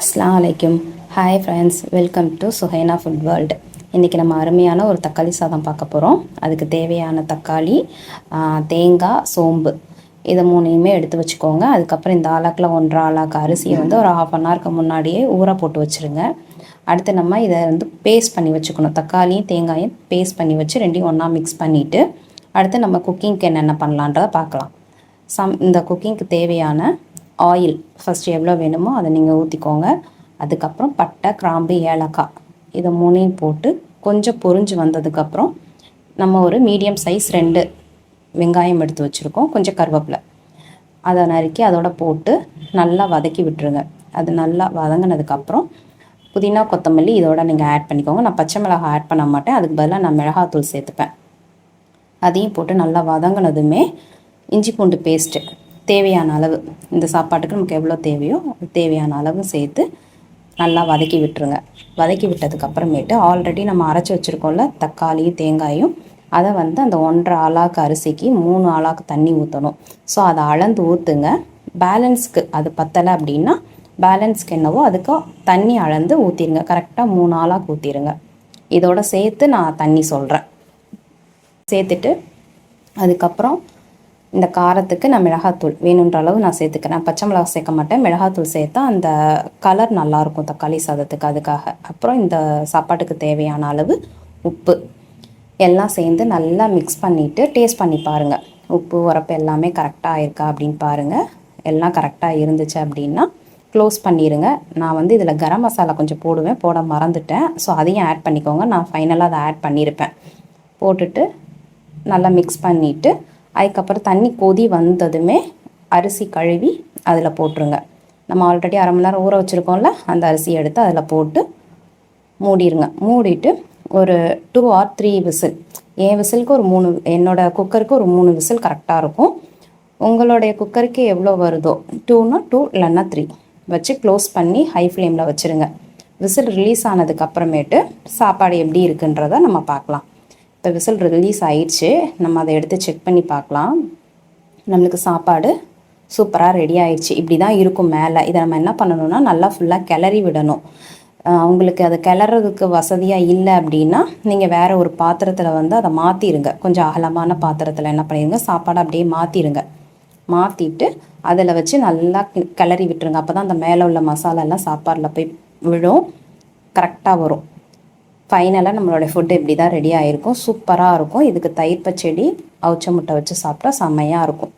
அஸ்லாம் வலைக்கும் hi friends welcome to Suhaina food world இன்றைக்கி நம்ம அருமையான ஒரு தக்காளி சாதம் பார்க்க போகிறோம் அதுக்கு தேவையான தக்காளி தேங்காய் சோம்பு. இதை மூணையுமே எடுத்து வச்சுக்கோங்க. அதுக்கப்புறம் இந்த ஆளாக்கில் ஒன்றரை ஆளாக்கு அரிசியை வந்து ஒரு ஹாஃப் அன் ஹவருக்கு முன்னாடியே ஊற போட்டு வச்சுருங்க. அடுத்து நம்ம இதை வந்து பேஸ்ட் பண்ணி வச்சுக்கணும். தக்காளியும் தேங்காயும் பேஸ்ட் பண்ணி வச்சு ரெண்டையும் ஒன்றா மிக்ஸ் பண்ணிவிட்டு அடுத்து நம்ம குக்கிங்க்கு என்னென்ன பண்ணலான்றதை பார்க்கலாம். சம் இந்த குக்கிங்க்கு தேவையான ஆயில் ஃபஸ்ட்டு எவ்வளோ வேணுமோ அதை நீங்கள் ஊற்றிக்கோங்க அதுக்கப்புறம் பட்டை கிராம்பு ஏலக்காய் இதை மூணையும் போட்டு கொஞ்சம் பொரிஞ்சு வந்ததுக்கப்புறம் நம்ம ஒரு மீடியம் சைஸ் ரெண்டு வெங்காயம் எடுத்து வச்சுருக்கோம். கொஞ்சம் கருவேப்பிலை. அதை நறுக்கி அதோட போட்டு நல்லா வதக்கி விட்டுருங்க. அது நல்லா வதங்கினதுக்கப்புறம் புதினா கொத்தமல்லி இதோட நீங்கள் ஆட் பண்ணிக்கோங்க. நான் பச்சை மிளகாய் ஆட் பண்ண மாட்டேன். அதுக்கு பதிலாக நான் மிளகாத்தூள் சேர்த்துப்பேன். அதையும் போட்டு நல்லா வதங்கினதுமே இஞ்சி பூண்டு பேஸ்ட்டு தேவையான அளவு இந்த சாப்பாட்டுக்கு நமக்கு எவ்வளோ தேவையோ தேவையான அளவு சேர்த்து நல்லா வதக்கி விட்டுருங்க. வதக்கி விட்டதுக்கப்புறமேட்டு ஆல்ரெடி நம்ம அரைச்சி வச்சுருக்கோம்ல தக்காளியும் தேங்காயும் அதை வந்து அந்த ஒன்றரை ஆளாக்கு அரிசிக்கு மூணு ஆளாக்கு தண்ணி ஊற்றணும் ஸோ அதை அளந்து ஊற்றுங்க பேலன்ஸ்க்கு அது பத்தலை அப்படின்னா பேலன்ஸ்க்கு என்னவோ அதுக்கு தண்ணி அளந்து ஊற்றிடுங்க கரெக்டாக மூணு ஆளாக்கு ஊற்றிடுங்க இதோட சேர்த்து நான் தண்ணி சொல்கிறேன் சேர்த்துட்டு அதுக்கப்புறம் இந்த காரத்துக்கு நான் மிளகாத்தூள் வேணுன்ற அளவு நான் சேர்த்துக்கிறேன். பச்சை மிளகாய் சேர்க்க மாட்டேன். மிளகாத்தூள் சேர்த்தா அந்த கலர் நல்லாயிருக்கும் தக்காளி சாதத்துக்கு அதுக்காக. அப்புறம் இந்த சாப்பாட்டுக்கு தேவையான அளவு உப்பு. எல்லாம் சேர்ந்து நல்லா மிக்ஸ் பண்ணிவிட்டு டேஸ்ட் பண்ணி பாருங்கள் உப்பு உரப்பு எல்லாமே கரெக்டாக இருக்கா அப்படின்னு பாருங்கள் எல்லாம் கரெக்டாக இருந்துச்சு அப்படின்னா க்ளோஸ் பண்ணிடுங்க நான் வந்து இதில் கரம் மசாலா கொஞ்சம் போடுவேன். போட மறந்துட்டேன். ஸோ அதையும் ஆட் பண்ணிக்கோங்க. நான் ஃபைனலாக அதை ஆட் பண்ணியிருப்பேன் போட்டுட்டு நல்லா மிக்ஸ் பண்ணிவிட்டு அதுக்கப்புறம் தண்ணி கொதி வந்ததுமே அரிசி கழுவி அதில் போட்டுருங்க. நம்ம ஆல்ரெடி அரை மணி நேரம் ஊற வச்சுருக்கோம்ல அந்த அரிசியை எடுத்து அதில் போட்டு மூடிடுங்க மூடிட்டு ஒரு டூ ஆர் த்ரீ விசில். என் விசிலுக்கு ஒரு மூணு என்னோட குக்கருக்கு ஒரு மூணு விசில் கரெக்டாக இருக்கும். உங்களுடைய குக்கருக்கு எவ்வளோ வருதோ டூனா டூ இல்லைன்னா த்ரீ வச்சு க்ளோஸ் பண்ணி ஹை ஃப்ளேமில் வச்சுருங்க. விசில் ரிலீஸ் ஆனதுக்கு அப்புறமேட்டு சாப்பாடு எப்படி இருக்குன்றத நம்ம பார்க்கலாம். இப்போ விசில் ரிலீஸ் ஆயிடுச்சு. நம்ம அதை எடுத்து செக் பண்ணி பார்க்கலாம். நம்மளுக்கு சாப்பாடு சூப்பராக ரெடி ஆயிடுச்சு. இப்படி தான் இருக்கும் மேலே. இதை நம்ம என்ன பண்ணணும்னா நல்லா ஃபுல்லாக கிளறி விடணும். அவங்களுக்கு உங்களுக்கு அது கிளறதுக்கு வசதியாக இல்லை அப்படின்னா நீங்கள் வேறு ஒரு பாத்திரத்தில் வந்து அதை மாற்றிடுங்க கொஞ்சம் அகலமான பாத்திரத்தில் என்ன பண்ணிடுங்க சாப்பாடை அப்படியே மாற்றிடுங்க மாற்றிட்டு அதில் வச்சு நல்லா கிளறி விட்டுருங்க. அப்போ தான் அந்த மேலே உள்ள மசாலாலாம் சாப்பாடில் போய் விழும். கரெக்டாக வரும். ஃபைனலாக நம்மளோட ஃபுட்டு இப்படி தான் ரெடி ஆகிருக்கும் சூப்பராக இருக்கும். இதுக்கு தயிர் பச்சடி அவிச்ச முட்டை வச்சு சாப்பிட்டா செம்மையாக இருக்கும்.